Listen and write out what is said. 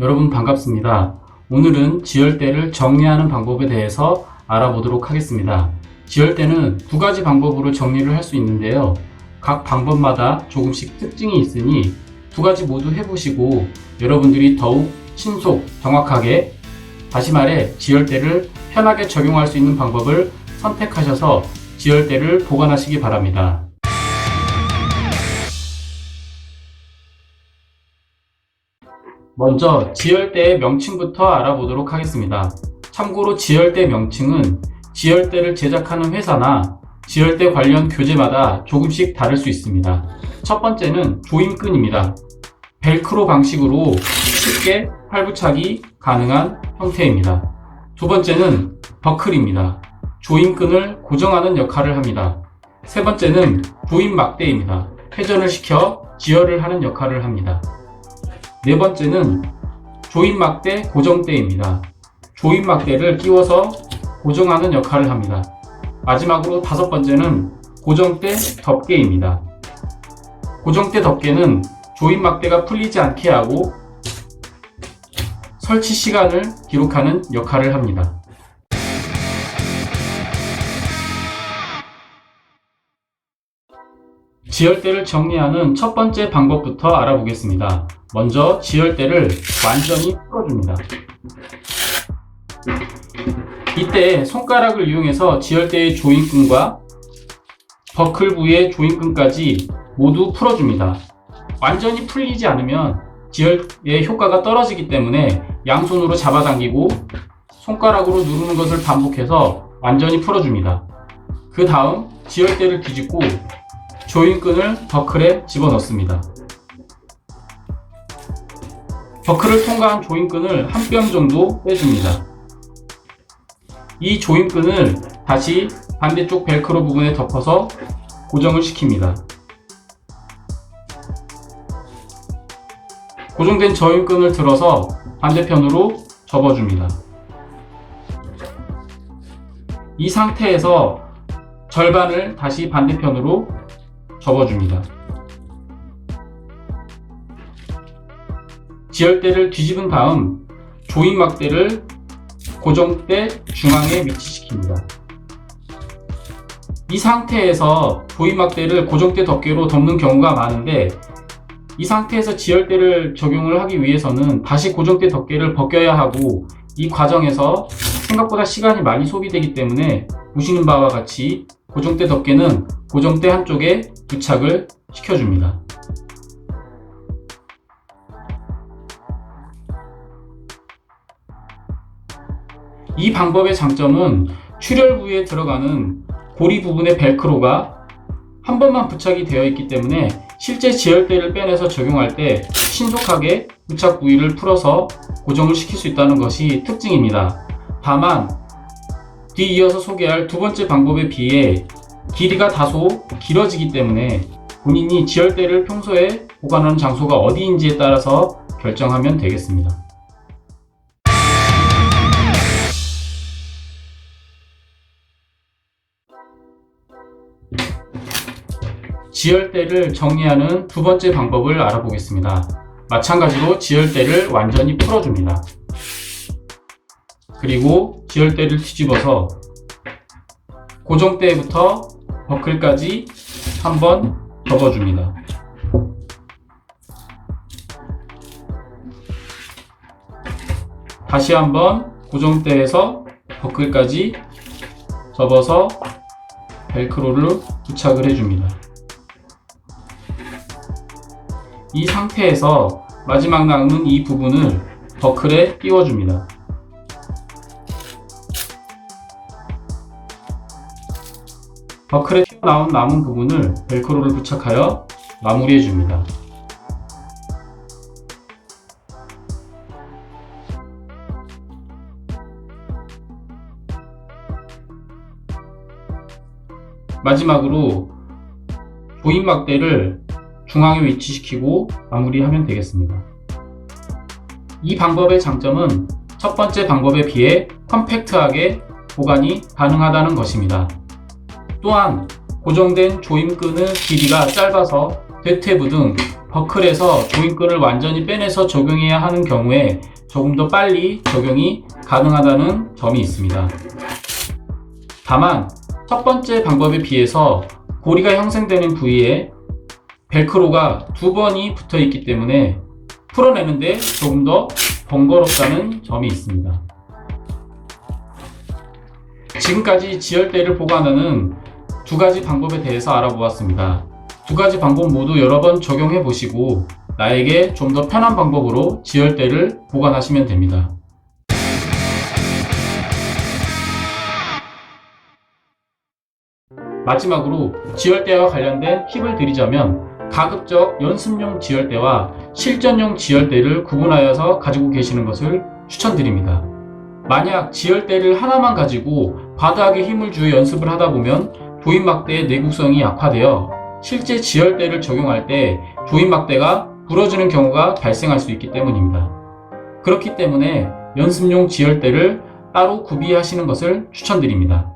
여러분 반갑습니다. 오늘은 지혈대를 정리하는 방법에 대해서 알아보도록 하겠습니다. 지혈대는 두 가지 방법으로 정리를 할 수 있는데요. 각 방법마다 조금씩 특징이 있으니 두 가지 모두 해보시고 여러분들이 더욱 신속, 정확하게 다시 말해 지혈대를 편하게 적용할 수 있는 방법을 선택하셔서 지혈대를 보관하시기 바랍니다. 먼저 지혈대의 명칭부터 알아보도록 하겠습니다. 참고로 지혈대 명칭은 지혈대를 제작하는 회사나 지혈대 관련 교재마다 조금씩 다를 수 있습니다. 첫 번째는 조임끈입니다. 벨크로 방식으로 쉽게 팔부착이 가능한 형태입니다. 두 번째는 버클입니다. 조임끈을 고정하는 역할을 합니다. 세 번째는 조임 막대입니다. 회전을 시켜 지혈을 하는 역할을 합니다. 네 번째는 조임 막대 고정대입니다. 조임 막대를 끼워서 고정하는 역할을 합니다. 마지막으로 다섯 번째는 고정대 덮개입니다. 고정대 덮개는 조임 막대가 풀리지 않게 하고 설치 시간을 기록하는 역할을 합니다. 지혈대를 정리하는 첫 번째 방법부터 알아보겠습니다. 먼저 지혈대를 완전히 풀어줍니다. 이때 손가락을 이용해서 지혈대의 조임끈과 버클 부의 조임끈까지 모두 풀어줍니다. 완전히 풀리지 않으면 지혈의 효과가 떨어지기 때문에 양손으로 잡아당기고 손가락으로 누르는 것을 반복해서 완전히 풀어줍니다. 그 다음 지혈대를 뒤집고 조임끈을 버클에 집어넣습니다. 버클을 통과한 조임끈을 한 뼘 정도 빼줍니다. 이 조임끈을 다시 반대쪽 벨크로 부분에 덮어서 고정을 시킵니다. 고정된 조임끈을 들어서 반대편으로 접어줍니다. 이 상태에서 절반을 다시 반대편으로 접어줍니다. 지혈대를 뒤집은 다음 조임 막대를 고정대 중앙에 위치시킵니다. 이 상태에서 조임 막대를 고정대 덮개로 덮는 경우가 많은데 이 상태에서 지혈대를 적용을 하기 위해서는 다시 고정대 덮개를 벗겨야 하고 이 과정에서 생각보다 시간이 많이 소비되기 때문에 보시는 바와 같이 고정대 덮개는 고정대 한쪽에 부착을 시켜줍니다. 이 방법의 장점은 출혈 부위에 들어가는 고리 부분의 벨크로가 한 번만 부착이 되어 있기 때문에 실제 지혈대를 빼내서 적용할 때 신속하게 부착 부위를 풀어서 고정을 시킬 수 있다는 것이 특징입니다. 다만 뒤이어서 소개할 두 번째 방법에 비해 길이가 다소 길어지기 때문에 본인이 지혈대를 평소에 보관하는 장소가 어디인지에 따라서 결정하면 되겠습니다. 지혈대를 정리하는 두 번째 방법을 알아보겠습니다. 마찬가지로 지혈대를 완전히 풀어줍니다. 그리고 지혈대를 뒤집어서 고정대부터 버클까지 한번 접어줍니다. 다시 한번 고정대에서 버클까지 접어서 벨크로를 부착을 해줍니다. 이 상태에서 마지막 남은 이 부분을 버클에 끼워줍니다. 버클에 튀어나온 남은 부분을 벨크로를 부착하여 마무리해 줍니다. 마지막으로 조임 막대를 중앙에 위치시키고 마무리하면 되겠습니다. 이 방법의 장점은 첫 번째 방법에 비해 컴팩트하게 보관이 가능하다는 것입니다. 또한 고정된 조임끈의 길이가 짧아서 대퇴부 등 버클에서 조임끈을 완전히 빼내서 적용해야 하는 경우에 조금 더 빨리 적용이 가능하다는 점이 있습니다. 다만 첫 번째 방법에 비해서 고리가 형성되는 부위에 벨크로가 두 번이 붙어 있기 때문에 풀어내는데 조금 더 번거롭다는 점이 있습니다. 지금까지 지혈대를 보관하는 두 가지 방법에 대해서 알아보았습니다. 두 가지 방법 모두 여러 번 적용해 보시고 나에게 좀 더 편한 방법으로 지혈대를 보관하시면 됩니다. 마지막으로 지혈대와 관련된 팁을 드리자면 가급적 연습용 지혈대와 실전용 지혈대를 구분하여서 가지고 계시는 것을 추천드립니다. 만약 지혈대를 하나만 가지고 과다하게 힘을 주어 연습을 하다 보면 조임막대의 내구성이 약화되어 실제 지혈대를 적용할 때 조임막대가 부러지는 경우가 발생할 수 있기 때문입니다. 그렇기 때문에 연습용 지혈대를 따로 구비하시는 것을 추천드립니다.